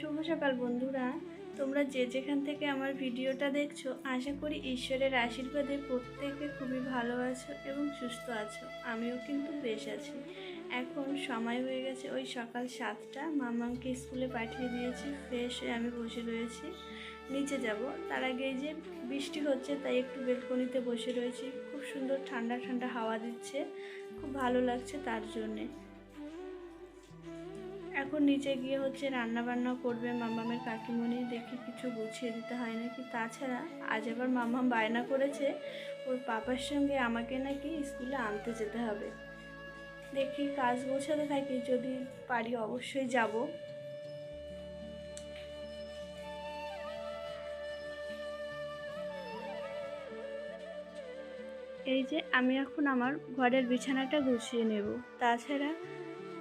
শুভ সকাল বন্ধুরা। তোমরা যে যেখান থেকে আমার ভিডিওটা দেখছ, আশা করি ঈশ্বরের আশীর্বাদে প্রত্যেকে খুবই ভালো আছো এবং সুস্থ আছো। আমিও কিন্তু বেশ আছি। এখন সময় হয়ে গেছে, ওই সকাল সাতটা। মামাকে স্কুলে পাঠিয়ে দিয়েছি, ফ্রেশ হয়ে আমি বসে রয়েছি। নিচে যাব। তার আগে যে বৃষ্টি হচ্ছে, তাই একটু বেলকনিতে বসে রয়েছি। খুব সুন্দর ঠান্ডা ঠান্ডা হাওয়া দিচ্ছে। খুব ভালো লাগছে তার জন্যে। এখন নিচে গিয়ে হচ্ছে রান্না বান্না করবে মামামের কাকিমণি, দেখি কিছু গুছিয়ে দিতে হয় নাকি। তাছাড়া আজ আবার মামাম বায়না করেছে, ওর পাপার সঙ্গে আমাকে নাকি স্কুলে আনতে যেতে হবে। দেখি কাজ গোছাতে থাকি, যদি পারি অবশ্যই যাব। এই যে আমি এখন আমার ঘরের বিছানাটা গুছিয়ে নেব। তাছাড়া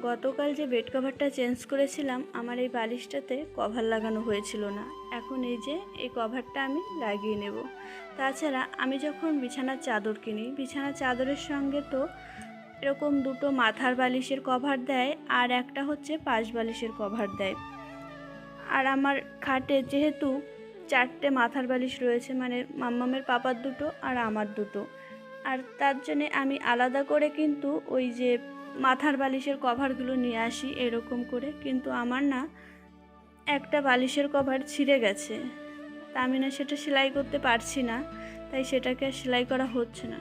গতকাল যে বেড কভারটা চেঞ্জ করেছিলাম, আমার এই বালিশটাতে কভার লাগানো হয়েছিল না। এখন এই যে, এই কভারটা আমি লাগিয়ে নেব। তাছাড়া আমি যখন বিছানার চাদর কিনি, বিছানার চাদরের সঙ্গে তো এরকম দুটো মাথার বালিশের কভার দেয় আর একটা হচ্ছে পাশ বালিশের কভার দেয়। আর আমার খাটে যেহেতু চারটে মাথার বালিশ রয়েছে মানে মাম্মামের পাপার দুটো আর আমার দুটো। আর তার জন্যে আমি আলাদা করে কিন্তু ওই যে মাথার বালিশের কভারগুলো নিয়ে আসি এরকম করে, কিন্তু আমার না একটা বালিশের কভার ছিঁড়ে গেছে। তা আমি না সেটা সেলাই করতে পারছি না, তাই সেটাকে সেলাই করা হচ্ছে না।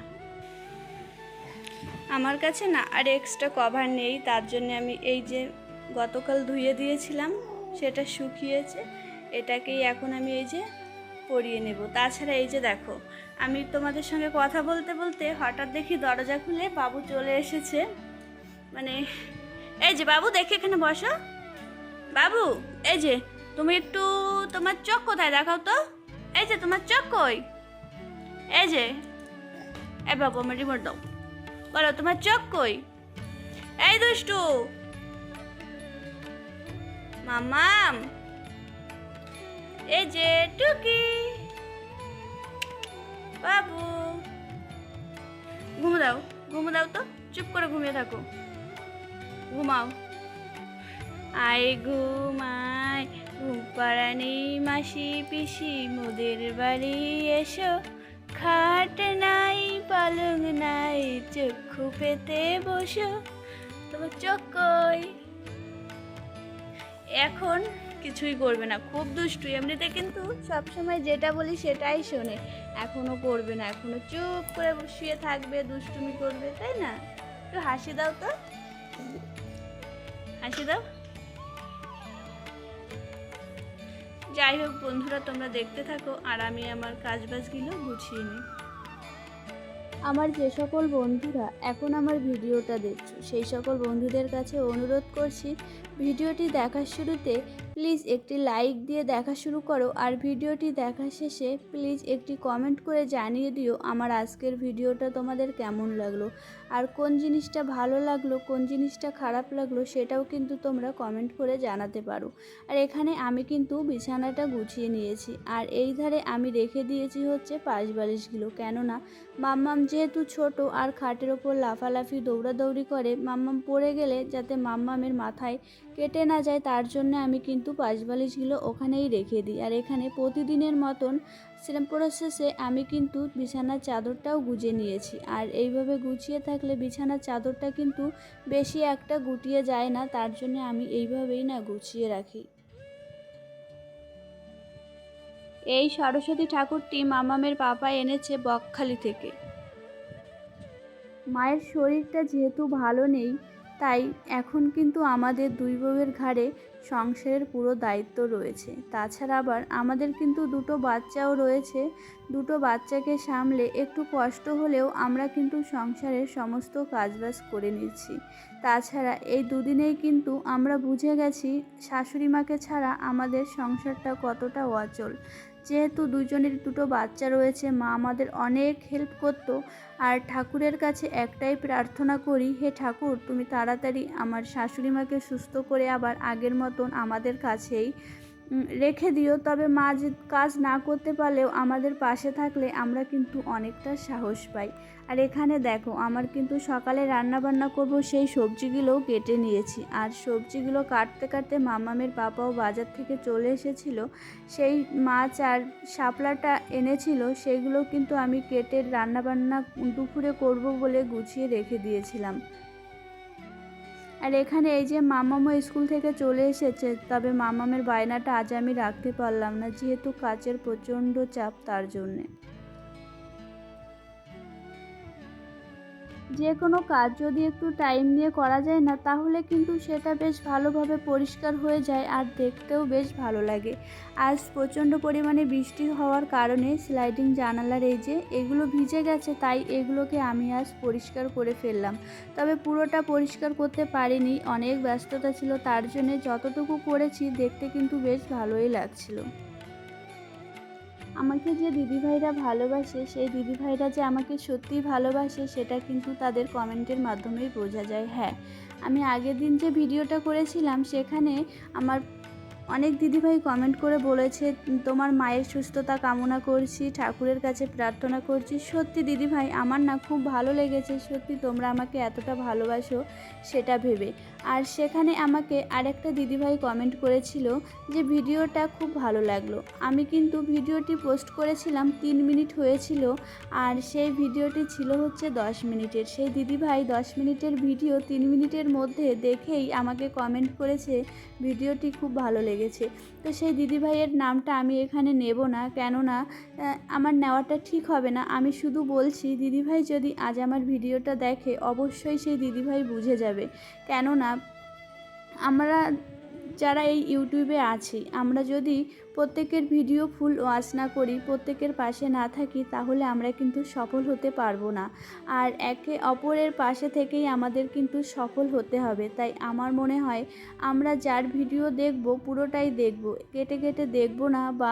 আমার কাছে না আর এক্সট্রা কভার নেই, তার জন্য আমি এই যে গতকাল ধুয়ে দিয়েছিলাম, সেটা শুকিয়েছে, এটাকেই এখন আমি এই যে পরিয়ে নেব। তাছাড়া এই যে দেখো, আমি তোমাদের সঙ্গে কথা বলতে বলতে হঠাৎ দেখি দরজা খুলে বাবু চলে এসেছে। মানে এই যে বাবু, দেখে এখানে বসো। বাবু, এই যে, তুমি একটু তোমার চোখ কোথায় দেখাও তো? এই যে তোমার চোখ কই? এই যে এ বাবু, আমার রিমোট দাও। বলো, তোমার চোখ কই? এই দুষ্টু। মামাম। এই যে, টুকি। বাবু। ঘুমো দাও ঘুমো দাও তো, চুপ করে ঘুমিয়ে থাকো। ঘুমাও। আয় ঘুমায়, ঘুম পাড়ানি মাসি পিসি, মোদের বাড়ি এসো। খাট নাই, পালং নাই, চক্ষু পেতে বসো। তোমার চোখ কই? এখন কিছুই করবে না, খুব দুষ্টু। এমনিতে কিন্তু সবসময় যেটা বলি সেটাই শোনে। এখনও করবে না, এখনও চুপ করে শুয়ে থাকবে, দুষ্টুমি করবে, তাই না? একটু হাসি দাও তো। হাসি দাও। যাই হোক বন্ধুরা, তোমরা দেখতে থাকো আর আমি আমার কাজবাজগুলো গুছিয়ে নিই। আমার যে সকল বন্ধুরা এখন আমার ভিডিওটা দেখছ, সেই সকল বন্ধুদের কাছে অনুরোধ করছি, ভিডিওটি দেখার শুরুতে প্লিজ একটি লাইক দিয়ে দেখা শুরু করো আর ভিডিওটি দেখা শেষে প্লিজ একটি কমেন্ট করে জানিয়ে দিও আমার আজকের ভিডিওটা তোমাদের কেমন লাগল আর কোন জিনিসটা ভালো লাগল, কোন জিনিসটা খারাপ লাগল সেটাও কিন্তু তোমরা কমেন্ট করে জানাতে পারো। আর এখানে আমি কিন্তু বিছানাটা গুছিয়ে নিয়েছি আর এই ধারে আমি রেখে দিয়েছি হচ্ছে পাশ বালিশগুলো। কেননা মাম্মাম যেহেতু ছোট আর খাটের ওপর লাফালাফি, দৌড়াদৌড়ি করে, মাম্মাম পড়ে গেলে যাতে মাম্মামের মাথায় কেটে না যায়, তার জন্য আমি কিন্তু পাশবালিশগুলো ওখানেই রেখে দিই। আর এখানে প্রতিদিনের মতন সেরম প্রসেসে আমি কিন্তু বিছানার চাদরটাও গুজে নিয়েছি। আর এইভাবে গুছিয়ে থাকলে বিছানার চাদরটা কিন্তু বেশি একটা গুটিয়ে যায় না, তার জন্য আমি এইভাবেই না গুছিয়ে রাখি। এই সরস্বতী ঠাকুরটি মামামের পাপা এনেছে বকখালি থেকে। মায়ের শরীরটা যেহেতু ভালো নেই তাই এখন কিন্তু আমাদের দুই বউয়ের ঘাড়ে সংসারের পুরো দায়িত্ব রয়েছে। তাছাড়া আবার আমাদের কিন্তু দুটো বাচ্চাও রয়েছে। দুটো বাচ্চাকে সামলে একটু কষ্ট হলেও আমরা কিন্তু সংসারের সমস্ত কাজবাজ করে নিচ্ছি। তাছাড়া এই দুদিনেই কিন্তু আমরা বুঝে গেছি শাশুড়ি মাকে ছাড়া আমাদের সংসারটা কতটা অচল। যেহেতু দুজনের দুটো বাচ্চা রয়েছে, মা আমাদের অনেক হেল্প করত। আর ঠাকুরের কাছে একটাই প্রার্থনা করি, হে ঠাকুর, তুমি তাড়াতাড়ি আমার শাশুড়ি মাকে সুস্থ করে আবার আগের মতন আমাদের কাছেই রেখে দিও, তবে মা কাজ না করতে পারলেও আমাদের পাশে থাকলে আমরা কিন্তু অনেকটা সাহস পাই। আর এখানে দেখো, আমার কিন্তু সকালে রান্না বান্না করব সেই সবজিগুলোও কেটে নিয়েছি। আর সবজিগুলো কাটতে কাটতে মামামের পাপাও বাজার থেকে চলে এসেছিল। সেই মাছ আর শাপলাটা এনেছিল, সেগুলো কিন্তু আমি কেটে রান্না বান্না দুপুরে করব বলে গুছিয়ে রেখে দিয়েছিলাম। আর এখানে এই যে মামামও স্কুল থেকে চলে এসেছে, তবে মামামের বায়নাটা আজ আমি রাখতে পারলাম না, যেহেতু কাজের প্রচণ্ড চাপ তার জন্যে। যে কোনো কাজ যদি একটু টাইম নিয়ে করা যায় না, তাহলে কিন্তু সেটা বেশ ভালোভাবে পরিষ্কার হয়ে যায় আর দেখতেও বেশ ভালো লাগে। আজ প্রচণ্ড পরিমাণে বৃষ্টি হওয়ার কারণে স্লাইডিং জানালার এই যে এগুলো ভিজে গেছে, তাই এগুলোকে আমি আজ পরিষ্কার করে ফেললাম। তবে পুরোটা পরিষ্কার করতে পারিনি, অনেক ব্যস্ততা ছিল, তার জন্যে যতটুকু করেছি দেখতে কিন্তু বেশ ভালোই লাগছিল। আমাকে যে দিদিভাইরা ভালোবাসে, সেই দিদিভাইরা যে আমাকে সত্যি ভালোবাসে, সেটা কিন্তু তাদের কমেন্টের মাধ্যমেই বোঝা যায়। হ্যাঁ আমি আগের দিন যে ভিডিওটা করেছিলাম, সেখানে আমার অনেক দিদিভাই কমেন্ট করে বলেছে, তোমার মায়ের সুস্থতা কামনা করছি, ঠাকুরের কাছে প্রার্থনা করছি। সত্যি দিদিভাই, আমার না খুব ভালো লেগেছে, সত্যি তোমরা আমাকে এতটা ভালোবাসো সেটা ভেবে। আর সেখানে আমাকে আরেকটা দিদিভাই কমেন্ট করেছিল যে, ভিডিওটা খুব ভালো লাগল। আমি কিন্তু ভিডিওটি পোস্ট করেছিলাম, তিন মিনিট হয়েছিল, আর সেই ভিডিওটি ছিল হচ্ছে দশ মিনিটের। সেই দিদিভাই দশ মিনিটের ভিডিও তিন মিনিটের মধ্যে দেখেই আমাকে কমেন্ট করেছে, ভিডিওটি খুব ভালো লেগেছে। তো সেই দিদিভাইয়ের নামটা আমি এখানে নেব না, কেননা আমার নেওয়াটা ঠিক হবে না। আমি শুধু বলছি, দিদিভাই যদি আজ আমার ভিডিওটা দেখে, অবশ্যই সেই দিদিভাই বুঝে যাবে। কেননা, আমরা যারা এই ইউটিউবে আছি, আমরা যদি প্রত্যেকের ভিডিও ফুল ওয়াচ না করি, প্রত্যেকের পাশে না থাকি, তাহলে আমরা কিন্তু সফল হতে পারব না। আর একে অপরের পাশে থেকেই আমাদের কিন্তু সফল হতে হবে। তাই আমার মনে হয়, আমরা যার ভিডিও দেখব, পুরোটাই দেখব। কেটে কেটে দেখব না বা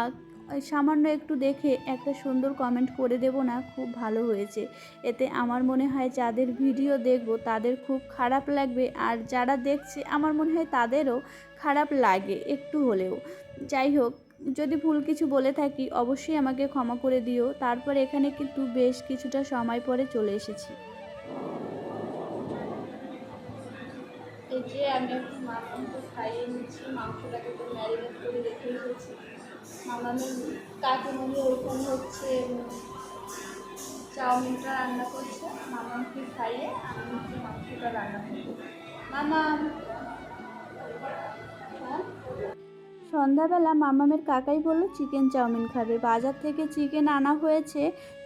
সামান্য একটু দেখে একটা সুন্দর কমেন্ট করে দেব না, খুব ভালো হয়েছে। এতে আমার মনে হয় যাদের ভিডিও দেখব তাদের খুব খারাপ লাগবে, আর যারা দেখছে আমার মনে হয় তাদেরও খারাপ লাগে একটু হলেও। যাই হোক, যদি ভুল কিছু বলে থাকি অবশ্যই আমাকে ক্ষমা করে দিও। তারপর এখানে কিন্তু বেশ কিছুটা সময় পরে চলে এসেছি। এই যে আমি একটু মাংস খাইয়ে নিচ্ছি, মাংসটাকে তো ম্যারিনেট করে রেখে এসেছি মামামের কাকিমণি ওরকম হচ্ছে চাউমিনটা রান্না করছে। মামামকে খাইয়ে, আমি হচ্ছে মাংসটা রান্না করছি মামা হ্যাঁ? সন্ধ্যাবেলা মামামের কাকাই বলল চিকেন চাউমিন খাবে। বাজার থেকে চিকেন আনা হয়েছে।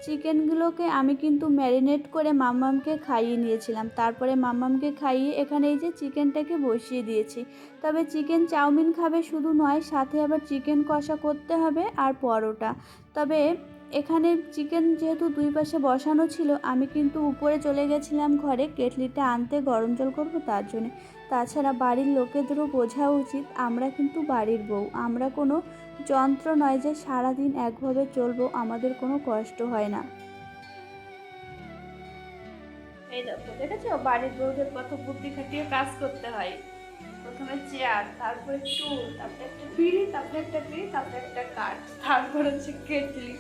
চিকেনগুলোকে আমি কিন্তু ম্যারিনেট করে মামামকে খাইয়ে নিয়েছিলাম। তারপরে মামামকে খাইয়ে এখানে এই যে চিকেনটাকে বসিয়ে দিয়েছি। তবে চিকেন চাউমিন খাবে শুধু নয়, সাথে আবার চিকেন কষা করতে হবে আর পরোটা। তবে এখানে চিকেন যেহেতু দুই পাশে বসানো ছিল, আমি কিন্তু উপরে চলে গেছিলাম ঘরে, কেটলিটা আনতে গরম জল করব তার জন্য। তাছাড়া বাড়ির লোকেদেরও বোঝা উচিত, আমরা কিন্তু বাড়ির বউ। আমরা কোনো যন্ত্র নয় যে সারাদিন একভাবে চলবো, আমাদের কোনো কষ্ট হয় না। এই দেখো বাড়ির বউদের কত বুদ্ধি খাটিয়ে কাজ করতে হয়। প্রথমে চেয়ার তারপরে টুল তারপরে একটা বিড়ি, তারপরে একটা বিড়ি তারপরে একটা কাঠ তারপর হচ্ছে কেটলি।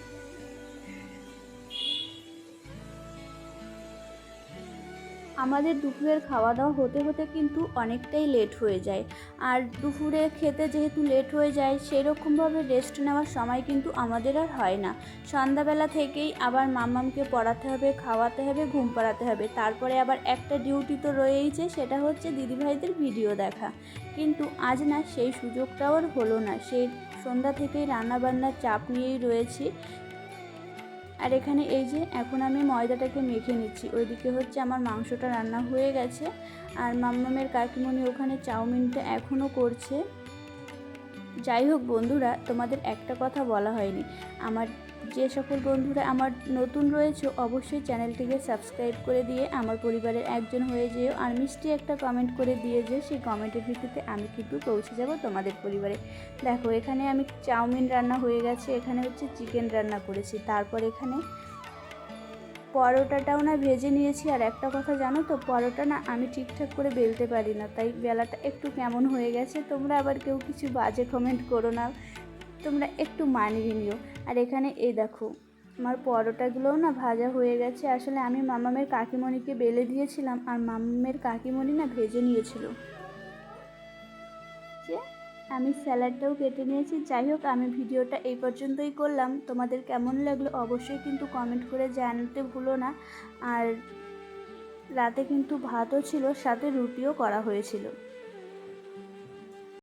আমাদের দুপুরের খাওয়া দাওয়া হতে হতে কিন্তু অনেকটাই লেট হয়ে যায়। আর দুপুরে খেতে যেহেতু লেট হয়ে যায়, সেরকমভাবে রেস্ট নেওয়ার সময় কিন্তু আমাদের আর হয় না। সন্ধ্যাবেলা থেকেই আবার মামামকে পড়াতে হবে, খাওয়াতে হবে, ঘুম পাড়াতে হবে। তারপরে আবার একটা ডিউটি তো রয়েইছে, সেটা হচ্ছে দিদিভাইদের ভিডিও দেখা। কিন্তু আজ না সেই সুযোগটাও আর হলো না। সেই সন্ধ্যা থেকেই রান্নাবান্নার চাপ নিয়েই রয়েছি। আর এখানে এই যে এখন আমি ময়দাটাকে মেখে নিচ্ছি। ওইদিকে হচ্ছে আমার মাংসটা রান্না হয়ে গেছে। আর মাম্মামের কাকিমণি ওখানে চাউমিনটা এখনও করছে। যাই হোক বন্ধুরা, তোমাদের একটা কথা বলা হয়নি। আমার যে সকল বন্ধুরা আমার নতুন রয়েছে, অবশ্যই চ্যানেলটিকে সাবস্ক্রাইব করে দিয়ে আমার পরিবারের একজন হয়ে যেও আর মিষ্টি একটা কমেন্ট করে দিয়ে যে সেই কমেন্টের ভিত্তিতে আমি কিন্তু পৌঁছে যাব তোমাদের পরিবারে। দেখো, এখানে আমি চাউমিন রান্না হয়ে গেছে, এখানে হচ্ছে চিকেন রান্না করেছি। তারপর এখানে পরোটাটাও না ভেজে নিয়েছি, আর একটা কথা জানো তো, পরোটা না আমি ঠিকঠাক করে বেলতে পারি না, তাই বেলাটা একটু কেমন হয়ে গেছে, তোমরা আবার কেউ কিছু বাজে কমেন্ট করো না, তোমরা একটু মানিয়ে নিও। আর এখানে এই দেখো, আমার পরোটাগুলোও না ভাজা হয়ে গেছে, আসলে আমি মামামের কাকিমণিকে বেলে দিয়েছিলাম, আর মামামের কাকিমণি না ভেজে নিয়েছিল। যে আমি স্যালাডটাও কেটে নিয়েছি। যাই হোক, আমি ভিডিওটা এই পর্যন্তই করলাম। তোমাদের কেমন লাগল অবশ্যই কিন্তু কমেন্ট করে জানতে ভুলো না। আর রাতে কিন্তু ভাতও ছিল, সাথে রুটিও করা হয়েছিল।